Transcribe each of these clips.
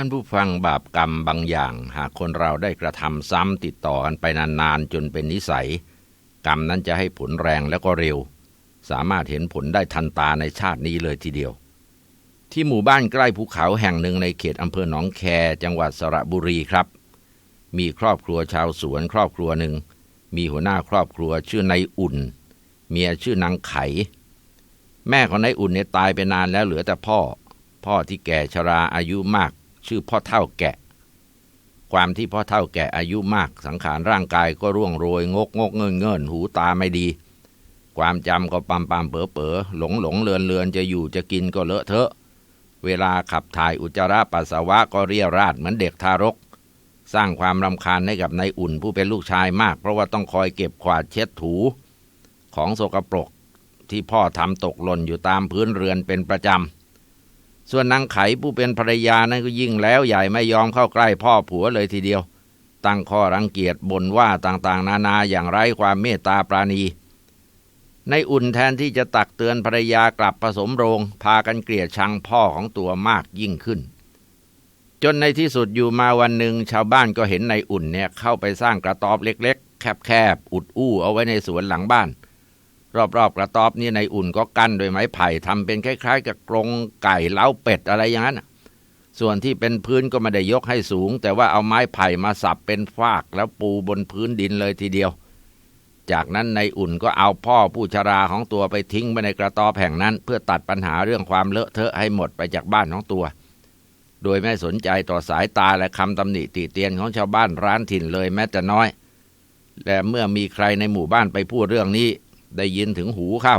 ท่านผู้ฟังบาปกรรมบางอย่าง หากคนเราได้กระทำซ้ำติดต่อกันไปนานๆจนเป็นนิสัย กรรมนั้นจะให้ผลแรงแล้วก็เร็ว สามารถเห็นผลได้ทันตาในชาตินี้เลยทีเดียว ที่หมู่บ้านใกล้ภูเขาแห่งหนึ่งในเขตอำเภอหนองแค จังหวัดสระบุรีครับ มีครอบครัวชาวสวนครอบครัวหนึ่ง มีหัวหน้าครอบครัวชื่อนายอุ่น เมียชื่อนางไข แม่ของนายอุ่นเนี่ยตายไปนานแล้วเหลือแต่พ่อ พ่อที่แก่ชราอายุมาก ชื่อพ่อเท่าแกะ ความที่พ่อเท่าแก่อายุมากสังขารร่างกายก็ร่วงโรย งกงกเงินเงินหูตาไม่ดี ความจำก็ปั๊มปั๊มเป๋อเป๋อหลงหลงเลือนเลือนจะอยู่จะกินก็เลอะเทอะ เวลาขับถ่ายอุจจาระปัสสาวะก็เรียราดเหมือนเด็กทารก สร้างความรำคาญให้กับนายอุ่นผู้เป็นลูกชายมาก เพราะว่าต้องคอยเก็บขวาดเช็ดถู ของโสกปรกที่พ่อทำตกหล่นอยู่ตามพื้นเรือนเป็นประจำ ส่วนนางไขผู้เป็นภรรยานั้นก็ยิ่งแล้วใหญ่ไม่ยอมเข้าใกล้พ่อผัวเลยทีเดียว ตั้งข้อรังเกียจบ่นว่าต่างๆ นานาอย่างไร้ความเมตตาปราณี ในอุ่นแทนที่จะตักเตือนภรรยากลับผสมโรง พากันเกลียดชังพ่อของตัวมากยิ่งขึ้น จนในที่สุดอยู่มาวันหนึ่งชาวบ้านก็เห็นในอุ่นเนี่ยเข้าไปสร้างกระต๊อบเล็ก ๆ แคบๆอุดอู้เอาไว้ในสวนหลังบ้าน รอบๆกระต๊อบนี่ในอุ่นก็กั้นด้วยไม้ไผ่ทำเป็นคล้าย ๆ กับกรงไก่เล้าเป็ดอะไรอย่างนั้นส่วนที่เป็นพื้นก็ไม่ได้ยกให้สูง แต่ว่าเอาไม้ไผ่มาสับเป็นฟากแล้วปูบนพื้นดินเลยทีเดียว จากนั้นในอุ่นก็เอาพ่อผู้ชราของตัวไปทิ้งไว้ในกระต๊อบแห่งนั้น เพื่อตัดปัญหาเรื่องความเลอะเทอะให้หมดไปจากบ้านของตัว โดยไม่สนใจต่อสายตาและคำตำหนิติเตียนของชาวบ้านร้านถิ่นเลยแม้แต่น้อย และเมื่อมีใครในหมู่บ้านไปพูดเรื่องนี้ ได้ยินถึงหูเข้า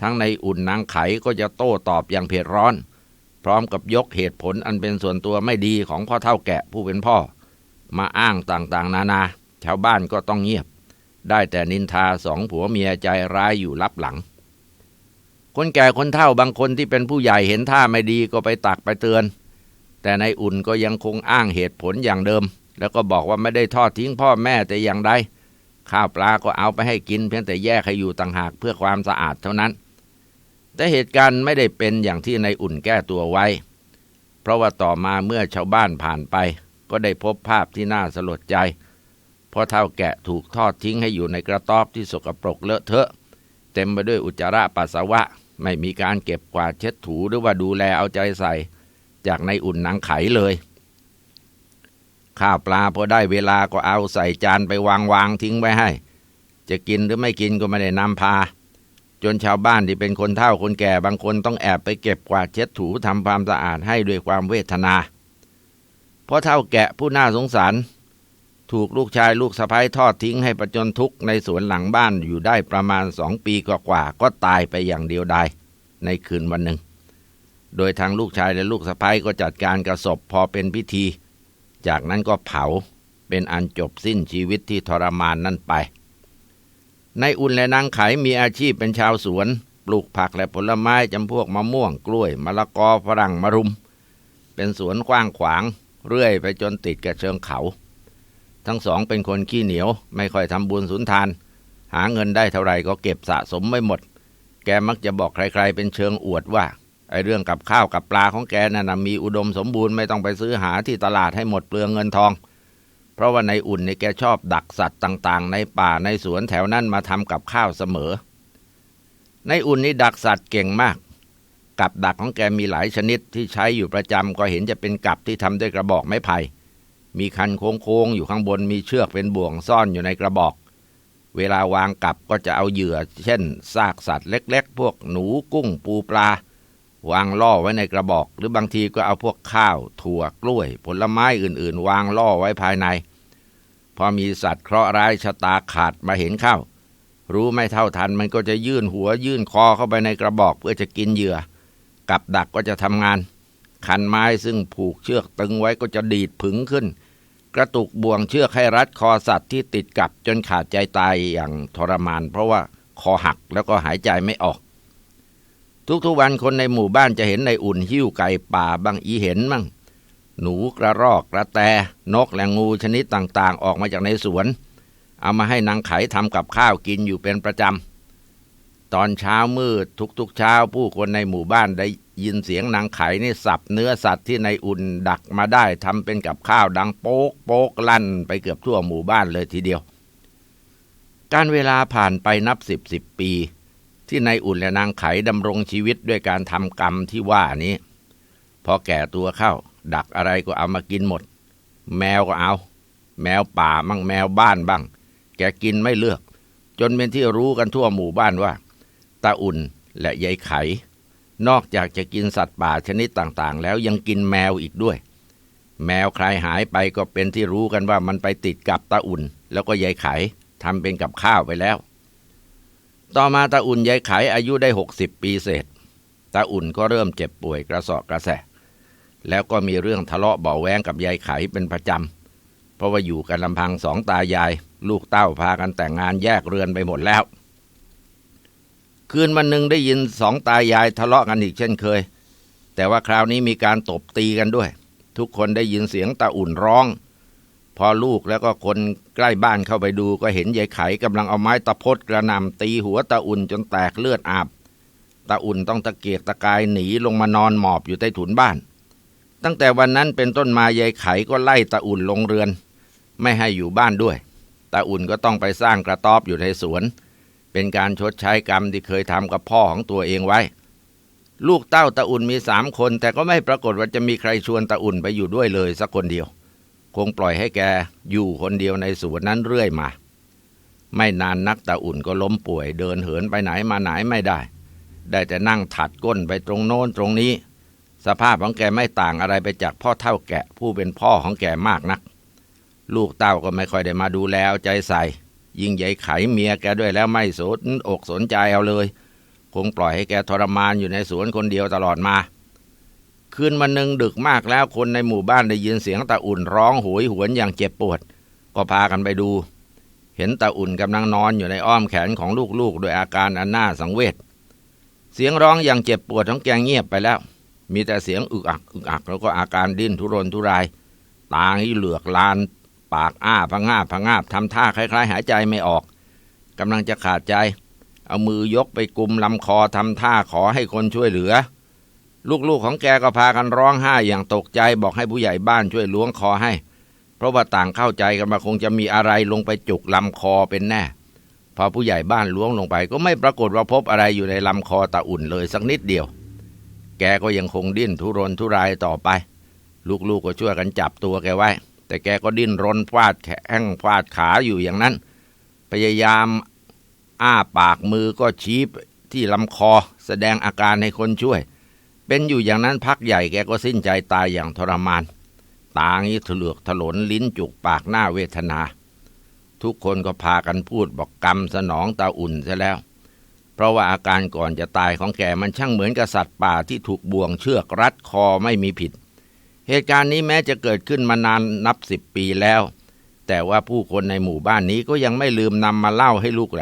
ทั้งในอุ่นนางไขก็จะโต้ตอบอย่างเผ็ดร้อน พร้อมกับยกเหตุผลอันเป็นส่วนตัวไม่ดีของพ่อเท่าแก่ผู้เป็นพ่อ มาอ้างต่างๆ นานา ชาวบ้านก็ต้องเงียบ ได้แต่นินทาสองผัวเมียใจร้ายอยู่ลับหลัง คนแก่คนเฒ่าบางคนที่เป็นผู้ใหญ่เห็นท่าไม่ดีก็ไปตักไปเตือน แต่ในอุ่นก็ยังคงอ้างเหตุผลอย่างเดิม แล้วก็บอกว่าไม่ได้ทอดทิ้งพ่อแม่แต่อย่างใด ข้าวปลาก็เอาไปให้กิน เพียงแต่แยกให้อยู่ต่างหากเพื่อความสะอาดเท่านั้น แต่เหตุการณ์ไม่ได้เป็นอย่างที่ในอุ่นแก้ตัวไว้ เพราะว่าต่อมาเมื่อชาวบ้านผ่านไป ก็ได้พบภาพที่น่าสลดใจเพราะเท่าแกะถูกทอดทิ้งให้อยู่ในกระต๊อบที่สกปรกเลอะเทอะ เต็มไปด้วยอุจจาระปัสสาวะ ไม่มีการเก็บกวาดเช็ดถูหรือว่าดูแลเอาใจใส่ จากในอุ่นหนังไขเลย ข้าวปลาพอได้เวลาก็เอาใส่จานไปวางวางทิ้งไว้ให้ จะกินหรือไม่กินก็ไม่ได้นำพา จนชาวบ้านที่เป็นคนเฒ่าคนแก่บางคนต้องแอบไปเก็บกวาดเช็ดถูทำความสะอาดให้ด้วยความเวทนาเพราะเท่าแกะผู้น่าสงสาร ถูกลูกชายลูกสะพ้ยทอดทิ้งให้ประจนทุกข์ในสวนหลังบ้านอยู่ได้ประมาณสองปีกว่าๆก็ตายไปอย่างเดียวดายในคืนวันหนึ่ง โดยทางลูกชายและลูกสะพ้ยก็จัดการกระสบพอเป็นพิธี จากนั้นก็เผาเป็นอันจบสิ้นชีวิตที่ทรมานนั่นไป ในอุ่นและนางไขมีอาชีพเป็นชาวสวน ปลูกผักและผลไม้จำพวกมะม่วงกล้วยมะละกอฝรั่งมะรุม เป็นสวนกว้างขวาง เรื่อยไปจนติดกับเชิงเขา ทั้งสองเป็นคนขี้เหนียว ไม่ค่อยทำบุญสุนทาน หาเงินได้เท่าไหร่ก็เก็บสะสมไม่หมด แกมักจะบอกใครๆเป็นเชิงอวดว่า ไอ้เรื่องกับข้าวกับปลาของแกนั่นนะมีอุดมสมบูรณ์ไม่ต้องไปซื้อหาที่ตลาดให้หมดเปลืองเงินทอง เพราะว่าในอุ่นเนี่ยแกชอบดักสัตว์ต่างๆ ในป่าในสวนแถวนั้นมาทำกับข้าวเสมอ ในอุ่นนี่ดักสัตว์เก่งมาก กับดักของแกมีหลายชนิดที่ใช้อยู่ประจำก็เห็นจะเป็นกับที่ทำด้วยกระบอกไม้ไผ่มีคันโค้งๆอยู่ข้างบนมีเชือกเป็นบ่วงซ่อนอยู่ในกระบอก เวลาวางกับก็จะเอาเหยื่อ เช่นซากสัตว์เล็ก ๆ พวกหนูกุ้งปูปลา วางล่อไว้ในกระบอก หรือบางทีก็เอาพวกข้าว ถั่วกล้วย ผลไม้อื่น ๆ วางล่อไว้ภายใน พอมีสัตว์เคราะห์ร้ายชะตาขาดมาเห็นเข้า รู้ไม่เท่าทันมันก็จะยื่นหัวยื่นคอเข้าไปในกระบอกเพื่อจะกินเหยื่อ กับดักก็จะทำงาน คันไม้ซึ่งผูกเชือกตึงไว้ก็จะดีดผึงขึ้น กระตุกบ่วงเชือกให้รัดคอสัตว์ที่ติดกับจนขาดใจตายอย่างทรมาน เพราะว่าคอหักแล้วก็หายใจไม่ออก ทุกๆวันคนในหมู่บ้านจะเห็นในอุ่นหิ้วไก่ป่าบางอีเห็นมั่ง หนูกระรอกกระแต นกและงูชนิดต่างๆ ออกมาจากในสวน เอามาให้นางไขทำกับข้าวกินอยู่เป็นประจำ ตอนเช้ามืดทุกๆเช้าผู้คนในหมู่บ้านได้ยินเสียงนางไขนี่สับเนื้อสัตว์ที่ในอุ่นดักมาได้ทำเป็นกับข้าวดังโป๊กโป๊กลั่นไปเกือบทั่วหมู่บ้านเลยทีเดียว การเวลาผ่านไปนับสิบสิบปี ที่นายอุ่นและนางไขดำรงชีวิตด้วยการทำกรรมที่ว่านี้ พอแก่ตัวเข้า ดักอะไรก็เอามากินหมด แมวก็เอา แมวป่ามั่งแมวบ้านบ้าง แกกินไม่เลือก จนเป็นที่รู้กันทั่วหมู่บ้านว่าตาอุ่นและยายไข นอกจากจะกินสัตว์ป่าชนิดต่างๆ แล้วยังกินแมวอีกด้วย แมวใครหายไปก็เป็นที่รู้กันว่ามันไปติดกับตาอุ่น แล้วก็ยายไขทำเป็นกับข้าวไปแล้ว ต่อมาตาอุ่นยายไขอายุได้หกสิบปีเศษตาอุ่นก็เริ่มเจ็บป่วยกระสอบกระแสะแล้วก็มีเรื่องทะเลาะเบาแวงกับยายไขเป็นประจำ เพราะว่าอยู่กันลำพังสองตายาย ลูกเต้าพากันแต่งงานแยกเรือนไปหมดแล้ว คืนวันหนึ่งได้ยินสองตายายทะเลาะกันอีกเช่นเคย แต่ว่าคราวนี้มีการตบตีกันด้วย ทุกคนได้ยินเสียงตาอุ่นร้อง พอลูกแล้วก็คนใกล้บ้านเข้าไปดูก็เห็นยายไขกำลังเอาไม้ตะพดกระนำตีหัวตาอุ่นจนแตกเลือดอาบตาอุ่นต้องตะเกียกตะกายหนีลงมานอนหมอบอยู่ใต้ถุนบ้าน ตั้งแต่วันนั้นเป็นต้นมายายไขก็ไล่ตาอุ่นลงเรือน ไม่ให้อยู่บ้านด้วยตาอุ่นก็ต้องไปสร้างกระต๊อบอยู่ในสวน เป็นการชดใช้กรรมที่เคยทำกับพ่อของตัวเองไว้ ลูกเต้าตาอุ่นมีสามคน แต่ก็ไม่ปรากฏว่าจะมีใครชวนตาอุ่นไปอยู่ด้วยเลยสักคนเดียว คงปล่อยให้แกอยู่คนเดียวในสวนนั้นเรื่อยมา ไม่นานนักตาอุ่นก็ล้มป่วยเดินเหินไปไหนมาไหนไม่ได้ ได้แต่นั่งถัดก้นไปตรงโน้นตรงนี้ สภาพของแกไม่ต่างอะไรไปจากพ่อเท่าแกะผู้เป็นพ่อของแกมากนัก ลูกเต้าก็ไม่ค่อยได้มาดูแลเอาใจใส่ ยิ่งใหญ่ไขเมียแกด้วยแล้วไม่สนอกสนใจเอาเลย คงปล่อยให้แกทรมานอยู่ในสวนคนเดียวตลอดมา คืนวันหนึ่งดึกมากแล้วคนในหมู่บ้านได้ยินเสียงตาอุ่นร้องโหยหวนอย่างเจ็บปวด ก็พากันไปดู เห็นตาอุ่นกำลังนอนอยู่ในอ้อมแขนของลูกๆ โดยอาการอันน่าสังเวชเสียงร้องอย่างเจ็บปวดของแกงเงียบไปแล้ว มีแต่เสียงอึกอักอึกอัก แล้วก็อาการดิ้นทุรนทุรายตาให้เหลือกลาน ปากอ้าพงาบพงาบทำท่าคล้าย ๆ หายใจไม่ออกกำลังจะขาดใจ เอามือยกไปกุมลำคอทำท่าขอให้คนช่วยเหลือ ลูกๆของแกก็พากันร้องไห้อย่างตกใจบอกให้ผู้ใหญ่บ้านช่วยล้วงคอให้ เพราะว่าต่างเข้าใจกันมาคงจะมีอะไรลงไปจุกลำคอเป็นแน่ พอผู้ใหญ่บ้านล้วงลงไป ก็ไม่ปรากฏว่าพบอะไรอยู่ในลำคอตาอุ่นเลยสักนิดเดียว แกก็ยังคงดิ้นทุรนทุรายต่อไป ลูกๆก็ช่วยกันจับตัวแกไว้ แต่แกก็ดิ้นรนฟาดแข้งฟาดขาอยู่อย่างนั้น พยายามอ้าปากมือก็ชี้ที่ลำคอ แสดงอาการให้คนช่วย เป็นอยู่อย่างนั้นพักใหญ่แกก็สิ้นใจตายอย่างทรมาน ตางี้ถลือกถลนลิ้นจุกปากหน้าเวทนา ทุกคนก็พากันพูดบอกกรรมสนองตาอุ่นซะแล้ว เพราะว่าอาการก่อนจะตายของแกมันช่างเหมือนกับสัตว์ป่าที่ถูกบ่วงเชือกรัดคอไม่มีผิด เหตุการณ์นี้แม้จะเกิดขึ้นมานานนับสิบปีแล้ว แต่ว่าผู้คนในหมู่บ้านนี้ก็ยังไม่ลืมนำมาเล่าให้ลูกหล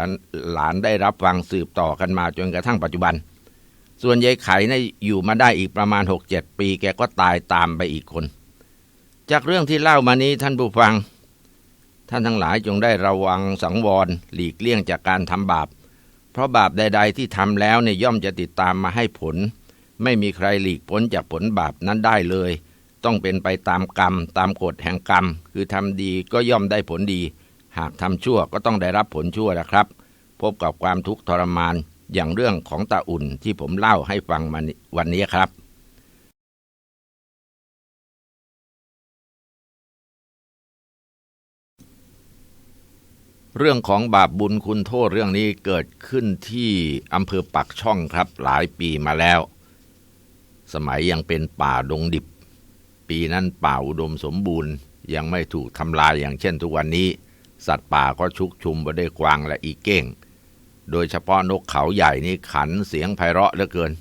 หลานได้รับฟังสืบต่อกันมาจนกระทั่งปัจจุบัน ส่วนยายไขนะ่ะอยู่มาได้อีกประมาณหกเจ็ดปี แกก็ตายตามไปอีกคน จากเรื่องที่เล่ามานี้ท่านผู้ฟัง ท่านทั้งหลายจงได้ระวังสังวรหลีกเลี่ยงจากการทำบาป เพราะบาปใด ๆ ที่ทำแล้วเนี่ยย่อมจะติดตามมาให้ผล ไม่มีใครหลีกพ้นจากผลบาปนั้นได้เลย ต้องเป็นไปตามกรรม ตามกฎแห่งกรรม คือทำดีก็ย่อมได้ผลดี หากทำชั่วก็ต้องได้รับผลชั่วนะครับ พบกับความทุกข์ทรมาน อย่างเรื่องของตาอุ่นที่ผมเล่าให้ฟังมาวันนี้ครับ เรื่องของบาปบุญคุณโทษเรื่องนี้เกิดขึ้นที่อำเภอปักช่องครับหลายปีมาแล้ว สมัยยังเป็นป่าดงดิบ ปีนั้นป่าอุดมสมบูรณ์ ยังไม่ถูกทำลายอย่างเช่นทุกวันนี้ สัตว์ป่าก็ชุกชุมไปด้วยกวางและอีเก้ง โดยเฉพาะนกเขาใหญ่นี่ขันเสียงไพเราะเหลือเกิน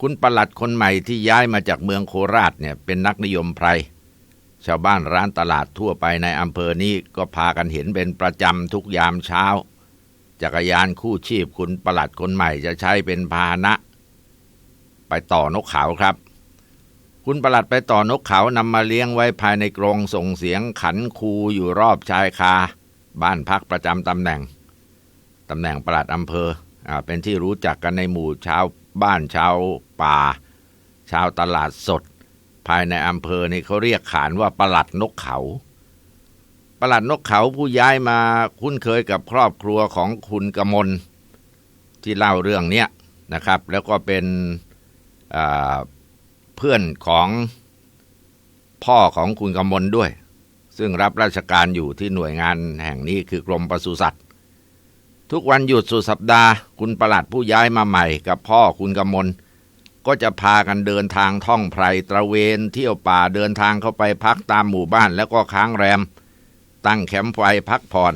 คุณประหลัดคนใหม่ที่ย้ายมาจากเมืองโคราชเนี่ยเป็นนักนิยมไพร ชาวบ้านร้านตลาดทั่วไปในอำเภอนี้ก็พากันเห็นเป็นประจำทุกยามเช้า จักรยานคู่ชีพคุณประหลัดคนใหม่จะใช้เป็นพาหนะ ไปต่อนกเขาครับคุณประหลัดไปต่อนกเขานำมาเลี้ยงไว้ภายในกรงส่งเสียงขันคูอยู่รอบชายคา บ้านพักประจำตำแหน่ง ตำแหน่งประหลัดอำเภออเป็นที่รู้จักกันในหมู่ชาวบ้านชาวป่า ชาวตลาดสด ภายในอำเภอนี่เขาเรียกขานว่าประหลัดนกเขาประหลัดนกเขาผู้ย้ายมาคุ้นเคยกับครอบครัวของคุณกมลที่เล่าเรื่องเนี้ยนะครับ แล้วก็เป็นเพื่อนของพ่อของคุณกมลด้วย ซึ่งรับราชการอยู่ที่หน่วยงานแห่งนี้คือกรมปศุสัตว์ ทุกวันหยุดสุดสัปดาห์ คุณประหลัดผู้ย้ายมาใหม่ กับพ่อคุณกมล ก็จะพากันเดินทางท่องไพรตระเวนเที่ยวป่าเดินทางเข้าไปพักตามหมู่บ้านแล้วก็ค้างแรม ตั้งแคมป์ไฟพักผ่อน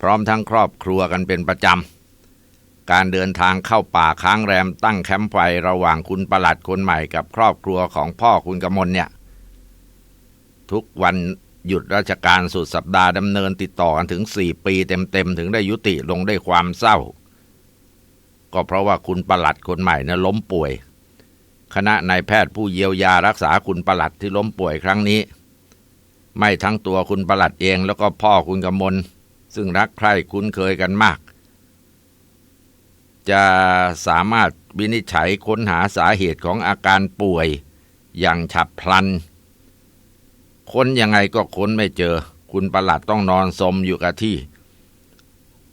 พร้อมทั้งครอบครัวกันเป็นประจำ การเดินทางเข้าป่าค้างแรม ตั้งแคมป์ไฟระหว่างคุณประหลัดคนใหม่กับครอบครัวของพ่อคุณกมลเนี่ย ทุกวัน หยุดราชการสุดสัปดาห์ดำเนินติดต่อกันถึงสี่ปีเต็มๆถึงได้ยุติลงด้วยความเศร้า ก็เพราะว่าคุณประหลัดคนใหม่นะล้มป่วย คณะนายแพทย์ผู้เยียวยารักษาคุณประหลัดที่ล้มป่วยครั้งนี้ ไม่ทั้งตัวคุณประหลัดเองแล้วก็พ่อคุณกำมล ซึ่งรักใคร่คุ้นเคยกันมาก จะสามารถวินิจฉัยค้นหาสาเหตุของอาการป่วย อย่างฉับพลัน ค้นยังไงก็ค้นไม่เจอ คุณประหลัดต้องนอนสมอยู่กับที่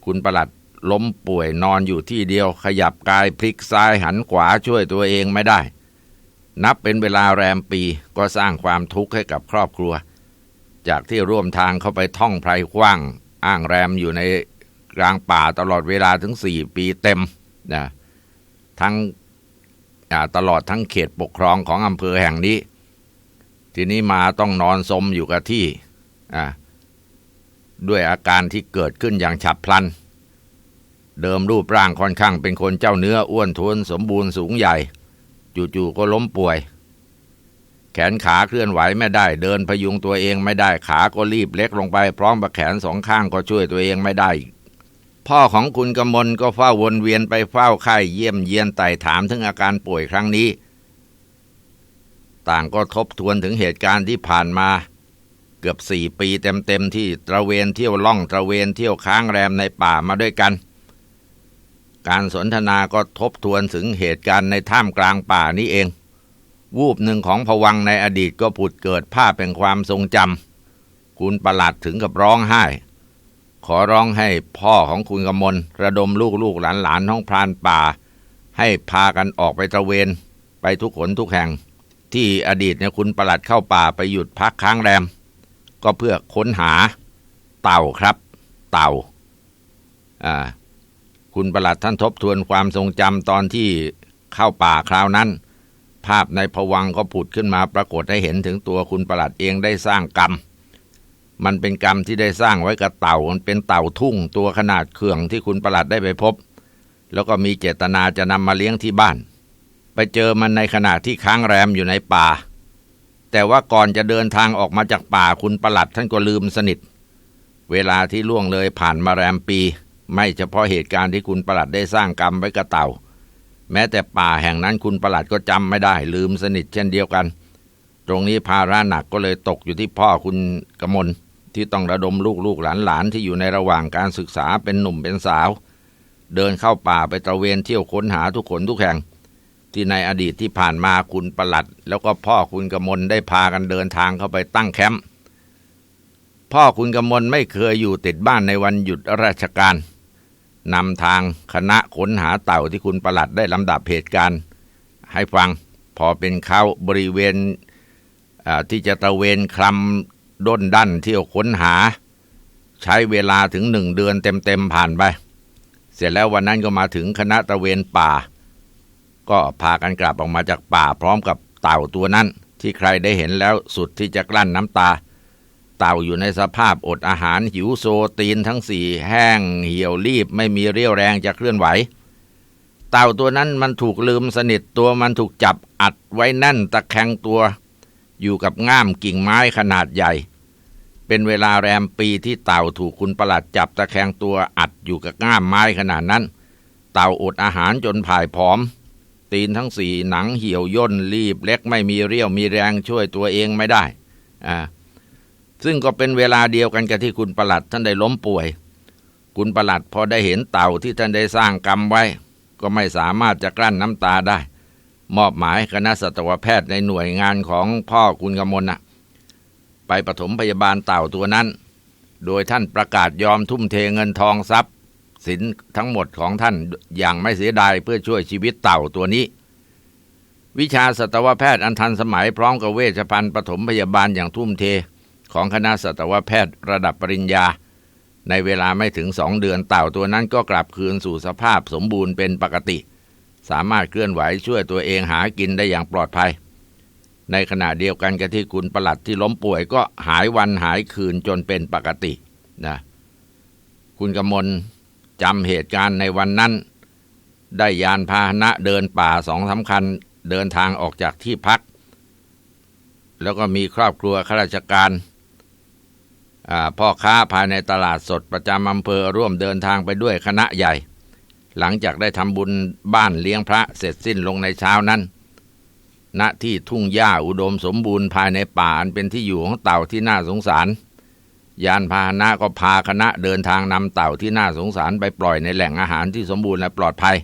คุณประหลัดล้มป่วยนอนอยู่ที่เดียว ขยับกายพลิกซ้ายหันขวาช่วยตัวเองไม่ได้ นับเป็นเวลาแรมปีก็สร้างความทุกข์ให้กับครอบครัว จากที่ร่วมทางเข้าไปท่องไพรกว้าง อ้างแรมอยู่ในกลางป่าตลอดเวลาถึงสี่ปีเต็มนะทั้งตลอดทั้งเขตปกครองของอำเภอแห่งนี้ ทีนี้มาต้องนอนสมอยู่กับที่อ่าด้วยอาการที่เกิดขึ้นอย่างฉับพลัน เดิมรูปร่างค่อนข้างเป็นคนเจ้าเนื้ออ้วนท้วนสมบูรณ์สูงใหญ่ จู่ๆก็ล้มป่วย แขนขาเคลื่อนไหวไม่ได้ เดินพยุงตัวเองไม่ได้ขาก็รีบเล็กลงไป พร้อมกับแขนสองข้างก็ช่วยตัวเองไม่ได้ พ่อของคุณกำมลก็เฝ้าวนเวียนไปเฝ้าไข้เยี่ยมเยียนไต่ถามถึงอาการป่วยครั้งนี้ ต่างก็ทบทวนถึงเหตุการณ์ที่ผ่านมา เกือบสี่ปีเต็มๆที่ตระเวนเที่ยวล่องตระเวนเที่ยวค้างแรมในป่ามาด้วยกัน การสนทนาก็ทบทวนถึงเหตุการณ์ในถ้ำกลางป่านี้เอง วูบหนึ่งของผวังในอดีตก็ผุดเกิดภาพเป็นความทรงจำคุณประหลัดถึงกับร้องไห้ ขอร้องให้พ่อของคุณกมลระดมลูกลูกหลานหลานท้องพรานป่า ให้พากันออกไปตระเวนไปทุกขนทุกแห่ง ที่อดีตเนี่ยคุณประหลัดเข้าป่าไปหยุดพักค้างแรม ก็เพื่อค้นหาเต่าครับ เต่าอ่าคุณประหลัดท่านทบทวนความทรงจำตอนที่เข้าป่าคราวนั้น ภาพในผวังก็ผุดขึ้นมาปรากฏให้เห็นถึงตัวคุณประหลัดเองได้สร้างกรรม มันเป็นกรรมที่ได้สร้างไว้กับเต่ามันเป็นเต่าทุ่งตัวขนาดเขื่องที่คุณประหลัดได้ไปพบ แล้วก็มีเจตนาจะนำมาเลี้ยงที่บ้าน ไปเจอมันในขณะที่ค้างแรมอยู่ในป่า แต่ว่าก่อนจะเดินทางออกมาจากป่าคุณประหลัดท่านก็ลืมสนิท เวลาที่ล่วงเลยผ่านมาแรมปี ไม่เฉพาะเหตุการณ์ที่คุณประหลัดได้สร้างกรรมไว้กับเต่า แม้แต่ป่าแห่งนั้นคุณประหลัดก็จำไม่ได้ ลืมสนิทเช่นเดียวกัน ตรงนี้ภาระหนักก็เลยตกอยู่ที่พ่อคุณกมลที่ต้องระดมลูกลูกหลานหลานที่อยู่ในระหว่างการศึกษาเป็นหนุ่มเป็นสาว เดินเข้าป่าไปตระเวนเที่ยวค้นหาทุกคนทุกแห่ง ที่ในอดีตที่ผ่านมาคุณประหลัด แล้วก็พ่อคุณกมลได้พากันเดินทางเข้าไปตั้งแคมป์พ่อคุณกมลไม่เคยอยู่ติดบ้านในวันหยุดราชการนำทางคณะค้นหาเต่าที่คุณประหลัดได้ลำดับเหตุการณ์ ให้ฟังพอเป็นเขาบริเวณที่จะตะเวนคลำด้นดันเที่ยวค้นหา ใช้เวลาถึงหนึ่งเดือนเต็มๆผ่านไป เสร็จแล้ววันนั้นก็มาถึงคณะตะเวนป่า ก็พากันกลับออกมาจากป่าพร้อมกับเต่าตัวนั้น ที่ใครได้เห็นแล้วสุดที่จะกลั้นน้ำตา เต่าอยู่ในสภาพอดอาหารหิวโซตีนทั้งสี่แห้ง เหี่ยวรีบไม่มีเรี่ยวแรงจะเคลื่อนไหว เต่าตัวนั้นมันถูกลืมสนิทตัวมันถูกจับอัดไว้แน่นตะแคงตัว อยู่กับง่ามกิ่งไม้ขนาดใหญ่ เป็นเวลาแรมปีที่เต่าถูกคุณประหลัดจับตะแคงตัวอัดอยู่กับง่ามไม้ขนาดนั้น เต่าอดอาหารจนผายผอม ตีนทั้งสี่หนังเหี่ยวย่นรีบเล็กไม่มีเรี่ยวมีแรงช่วยตัวเองไม่ได้อ่าซึ่งก็เป็นเวลาเดียวกันกับที่คุณประหลัดท่านได้ล้มป่วย คุณประหลัดพอได้เห็นเต่าที่ท่านได้สร้างกรรมไว้ ก็ไม่สามารถจะกลั้นน้ำตาได้ มอบหมายคณะสัตวแพทย์ในหน่วยงานของพ่อคุณกมลน่ะไปปฐมพยาบาลเต่าตัวนั้น โดยท่านประกาศยอมทุ่มเทเงินทองทรัพย์ สินทั้งหมดของท่านอย่างไม่เสียดายเพื่อช่วยชีวิตเต่าตัวนี้ วิชาสัตวแพทย์อันทันสมัยพร้อมกับเวชภัณฑ์ปฐมพยาบาลอย่างทุ่มเท ของคณะสัตวแพทย์ระดับปริญญา ในเวลาไม่ถึงสองเดือนเต่าตัวนั้นก็กลับคืนสู่สภาพสมบูรณ์เป็นปกติ สามารถเคลื่อนไหวช่วยตัวเองหากินได้อย่างปลอดภัย ในขณะเดียวกันกับที่คุณประหลัดที่ล้มป่วยก็หายวันหายคืนจนเป็นปกตินะคุณกำมล จำเหตุการณ์ในวันนั้น ได้ยานพาหนะเดินป่าสองสำคัญเดินทางออกจากที่พัก แล้วก็มีครอบครัวข้าราชการพ่อค้าภายในตลาดสดประจำอำเภอร่วมเดินทางไปด้วยคณะใหญ่ หลังจากได้ทำบุญบ้านเลี้ยงพระเสร็จสิ้นลงในเช้านั้นณที่ทุ่งหญ้าอุดมสมบูรณ์ภายในป่าอันเป็นที่อยู่ของเต่าที่น่าสงสาร ยานพาหนะก็พาคณะเดินทางนำเต่าที่น่าสงสารไปปล่อยในแหล่งอาหารที่สมบูรณ์และปลอดภัย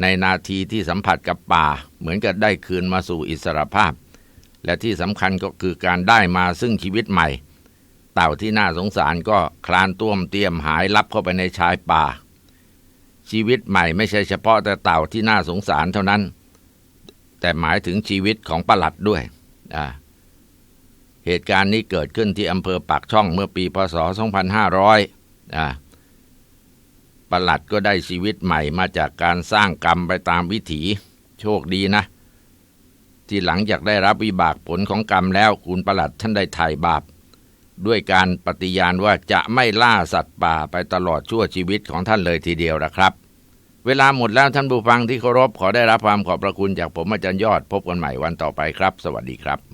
ในนาทีที่สัมผัสกับป่า เหมือนกับได้คืนมาสู่อิสรภาพ และที่สำคัญก็คือการได้มาซึ่งชีวิตใหม่ เต่าที่น่าสงสารก็คลานต้วมเตรียมหายลับเข้าไปในชายป่า ชีวิตใหม่ไม่ใช่เฉพาะแต่เต่าที่น่าสงสารเท่านั้น แต่หมายถึงชีวิตของประหลัดด้วยอ่า เหตุการณ์นี้เกิดขึ้นที่อำเภอปากช่องเมื่อปีพศ 2500อ่าประหลัดก็ได้ชีวิตใหม่มาจากการสร้างกรรมไปตามวิถีโชคดีนะ ที่หลังจากได้รับวิบากผลของกรรมแล้วคุณประหลัดท่านได้ไถ่บาป ด้วยการปฏิญาณว่าจะไม่ล่าสัตว์ป่าไปตลอดชั่วชีวิตของท่านเลยทีเดียวนะครับ เวลาหมดแล้วท่านผู้ฟังที่เคารพขอได้รับความขอบพระคุณจากผมอาจารย์ยอดพบกันใหม่วันต่อไปครับ สวัสดีครับ